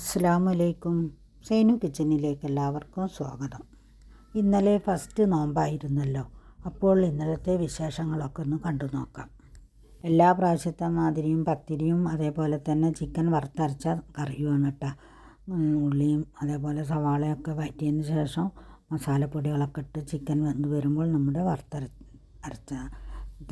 അസ്സാമലൈക്കും സേനു കിച്ചനിലേക്ക് എല്ലാവർക്കും സ്വാഗതം. ഇന്നലെ ഫസ്റ്റ് നോമ്പായിരുന്നല്ലോ. അപ്പോൾ ഇന്നലത്തെ വിശേഷങ്ങളൊക്കെ ഒന്ന് കണ്ടു നോക്കാം. എല്ലാ പ്രാവശ്യത്തെ മാതിരിയും പത്തിരിയും അതേപോലെ തന്നെ ചിക്കൻ വറുത്തരച്ച കറിയുമാണ് കേട്ടോ. ഉള്ളിയും അതേപോലെ സവാളയൊക്കെ വറ്റിയതിന് ശേഷം മസാലപ്പൊടികളൊക്കെ ഇട്ട് ചിക്കൻ വെന്ത് വരുമ്പോൾ നമ്മുടെ വറുത്തര അരച്ച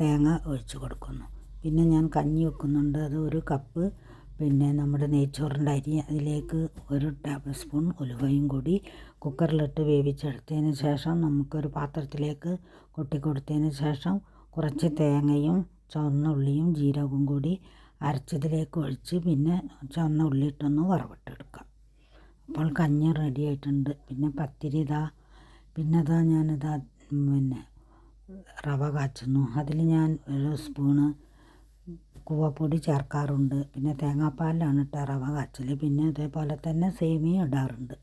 തേങ്ങ ഒഴിച്ചു കൊടുക്കുന്നു. പിന്നെ ഞാൻ കഞ്ഞി വെക്കുന്നുണ്ട്. അത് ഒരു കപ്പ് പിന്നെ നമ്മുടെ നെയ്ച്ചോറിന്റെ അരി അതിലേക്ക് ഒരു ടേബിൾ സ്പൂൺ ഉലുവയും കൂടി കുക്കറിലിട്ട് വേവിച്ചെടുത്തതിന് ശേഷം നമുക്കൊരു പാത്രത്തിലേക്ക് കൊട്ടി കൊട്ടിക്കൊടുത്തതിന് ശേഷം കുറച്ച് തേങ്ങയും ചുവന്ന ഉള്ളിയും ജീരകവും കൂടി അരച്ചതിലേക്ക് ഒഴിച്ച് പിന്നെ ചുവന്ന ഉള്ളി ഇട്ടൊന്ന് വറവിട്ടെടുക്കാം. അപ്പോൾ കഞ്ഞി റെഡി ആയിട്ടുണ്ട്. പിന്നെ പത്തിരി ഇതാ പിന്നെ അതാ ഞാനിതാ പിന്നെ റവ കാച്ചുന്നു. അതിൽ ഞാൻ ഒരു സ്പൂണ് കൂവപ്പൊടി ചേർക്കാറുണ്ട്. പിന്നെ തേങ്ങാപ്പാലിലാണ് ഇട്ട റവ കാച്ചൽ പിന്നെ അതേപോലെ തന്നെ സേമിയ ഇടാറുണ്ട്.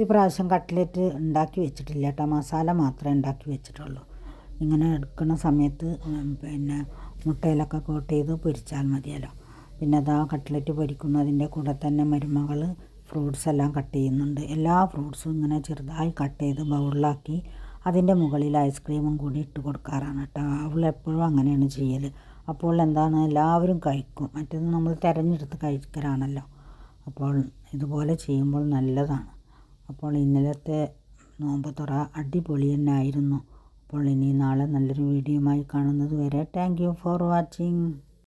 ഈ പ്രാവശ്യം കട്ട്ലറ്റ് ഉണ്ടാക്കി വെച്ചിട്ടില്ല കേട്ടോ. മസാല മാത്രമേ ഉണ്ടാക്കി വെച്ചിട്ടുള്ളൂ. ഇങ്ങനെ എടുക്കുന്ന സമയത്ത് പിന്നെ മുട്ടയിലൊക്കെ കോട്ട് ചെയ്ത് പൊരിച്ചാൽ മതിയല്ലോ. പിന്നെ അതാ കട്ട്ലറ്റ് പൊരിക്കുന്നതിന്റെ കൂടെ തന്നെ മരുമകൾ ഫ്രൂട്ട്സ് എല്ലാം കട്ട് ചെയ്യുന്നുണ്ട്. എല്ലാ ഫ്രൂട്ട്സും ഇങ്ങനെ ചെറുതായി കട്ട് ചെയ്ത് ബൗളിലാക്കി അതിന്റെ മുകളിൽ ഐസ്ക്രീമും കൂടി ഇട്ട് കൊടുക്കാറാണ് കേട്ടോ. അവൾ എപ്പോഴും അങ്ങനെയാണ് ചെയ്യൽ അപ്പോൾ എന്താണ്? എല്ലാവരും കഴിക്കും. മറ്റേത് നമ്മൾ തിരഞ്ഞെടുത്ത് കഴിക്കലാണല്ലോ. അപ്പോൾ ഇതുപോലെ ചെയ്യുമ്പോൾ നല്ലതാണ്. അപ്പോൾ ഇന്നലത്തെ നോമ്പ് തുറ അടിപൊളി തന്നെ ആയിരുന്നു അപ്പോൾ ഇനി നാളെ നല്ലൊരു വീഡിയോയുമായി കാണുന്നത് വരെ. Thank you for watching